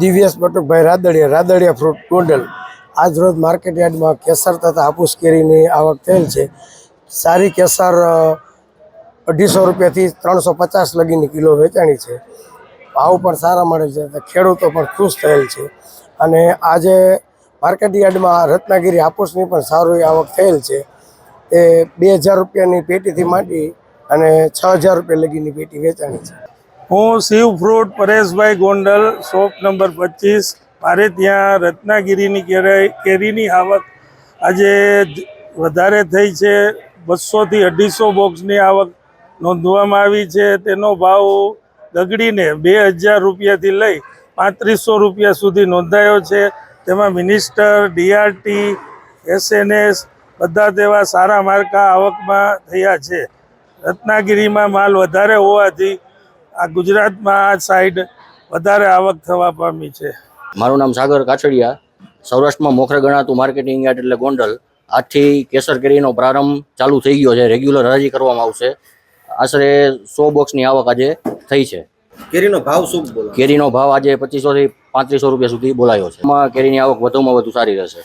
Divyesh Batukbhai Radadiya Radadiya fruit Gondal આજરોજ market યાર્ડમાં કેસર તથા હાપુસ કેરીની આવક થયેલ છે. સારી કેસર અઢીસો રૂપિયાથી ત્રણસો પચાસ લગીની કિલો વેચાણી છે. ભાવ પણ સારા મળે છે ખેડૂતો પણ ખુશ થયેલ છે. અને આજે માર્કેટ યાર્ડમાં રત્નાગીરી હાપુસની પણ સારી આવક થયેલ છે. એ બે હજાર રૂપિયાની પેટીથી માંડી અને છ હજાર રૂપિયા લગીની પેટી વેચાણી છે. હું Shiv fruit Pareshbhai Gondal, shop number પચીસ. મારે ત્યાં રત્નાગીરીની કેરી કેરીની આવક આજે વધારે થઈ છે. બસોથી અઢીસો બોક્સની આવક નોંધવામાં આવી છે. તેનો ભાવ દગડીને બે હજાર રૂપિયાથી લઈ પાંત્રીસો રૂપિયા સુધી નોંધાયો છે. તેમાં મિનિસ્ટર, ડીઆરટી, એસએનએસ બધા તેવા સારા માર્કા આવકમાં થયા છે. રત્નાગીરીમાં માલ વધારે હોવાથી આ ગુજરાતમાં આ સાઈડ વધારે આવક થવા પામી છે. મારું નામ સાગર કાછડિયા. સૌરાષ્ટ્રમાં મોખરે ગણાતું માર્કેટિંગ યાર્ડ એટલે ગોંડલ. આજથી કેસર કેરીનો પ્રારંભ ચાલુ થઈ ગયો છે. રેગ્યુલર હરાજી કરવામાં આવશે. આશરે સો બોક્સની આવક આજે થઈ છે. કેરીનો ભાવ શું કેરીનો ભાવ આજે પચીસોથી પાંત્રીસો રૂપિયા સુધી બોલાયો છે. એમાં કેરીની આવક વધુમાં વધુ સારી રહેશે.